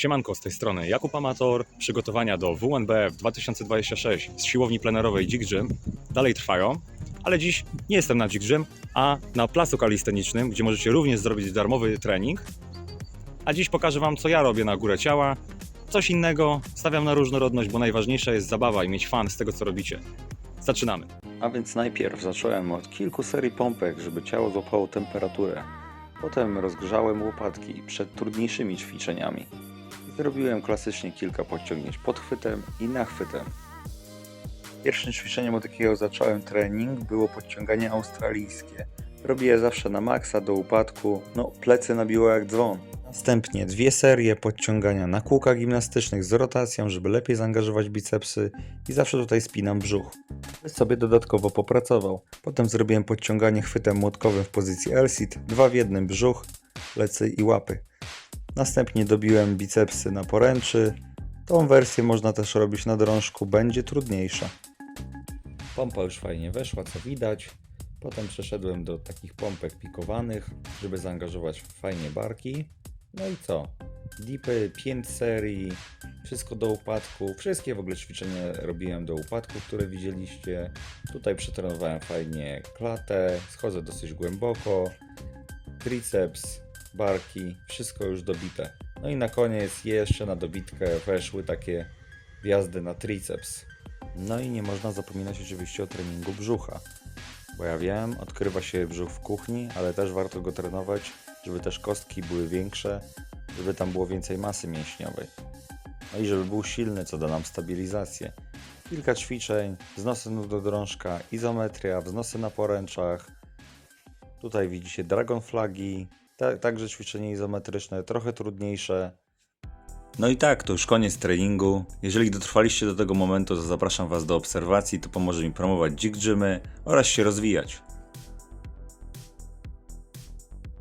Siemanko, z tej strony Jakub Amator. Przygotowania do WNBF 2026 z siłowni plenerowej Dzik Gym dalej trwają, ale dziś nie jestem na Dzik Gym, a na placu kalistenicznym, gdzie możecie również zrobić darmowy trening. A dziś pokażę Wam, co ja robię na górę ciała. Coś innego, stawiam na różnorodność, bo najważniejsza jest zabawa i mieć fan z tego, co robicie. Zaczynamy. A więc najpierw zacząłem od kilku serii pompek, żeby ciało złapało temperaturę. Potem rozgrzałem łopatki przed trudniejszymi ćwiczeniami. Zrobiłem klasycznie kilka podciągnięć podchwytem i nachwytem. Pierwszym ćwiczeniem, od jakiego zacząłem trening, było podciąganie australijskie. Robię zawsze na maksa do upadku, no plecy nabiło jak dzwon. Następnie dwie serie podciągania na kółkach gimnastycznych z rotacją, żeby lepiej zaangażować bicepsy i zawsze tutaj spinam brzuch sobie dodatkowo popracował. Potem zrobiłem podciąganie chwytem młotkowym w pozycji L-sit, dwa w jednym brzuch, plecy i łapy. Następnie dobiłem bicepsy na poręczy. Tą wersję można też robić na drążku, będzie trudniejsza. Pompa już fajnie weszła, co widać. Potem przeszedłem do takich pompek pikowanych, żeby zaangażować fajnie barki. No i co? Dipy, 5 serii, wszystko do upadku. Wszystkie w ogóle ćwiczenia robiłem do upadku, które widzieliście. Tutaj przetrenowałem fajnie klatę, schodzę dosyć głęboko. Triceps, barki, wszystko już dobite. No i na koniec jeszcze na dobitkę weszły takie wjazdy na triceps. No i nie można zapominać oczywiście o treningu brzucha. Bo ja wiem, odkrywa się brzuch w kuchni, ale też warto go trenować, żeby też kostki były większe, żeby tam było więcej masy mięśniowej. No i żeby był silny, co da nam stabilizację. Kilka ćwiczeń, wznosy nóg do drążka, izometria, wznosy na poręczach. Tutaj widzicie dragon flagi, ta, także ćwiczenie izometryczne, trochę trudniejsze. No i tak, to już koniec treningu. Jeżeli dotrwaliście do tego momentu, to zapraszam Was do obserwacji, to pomoże mi promować Dzik oraz się rozwijać.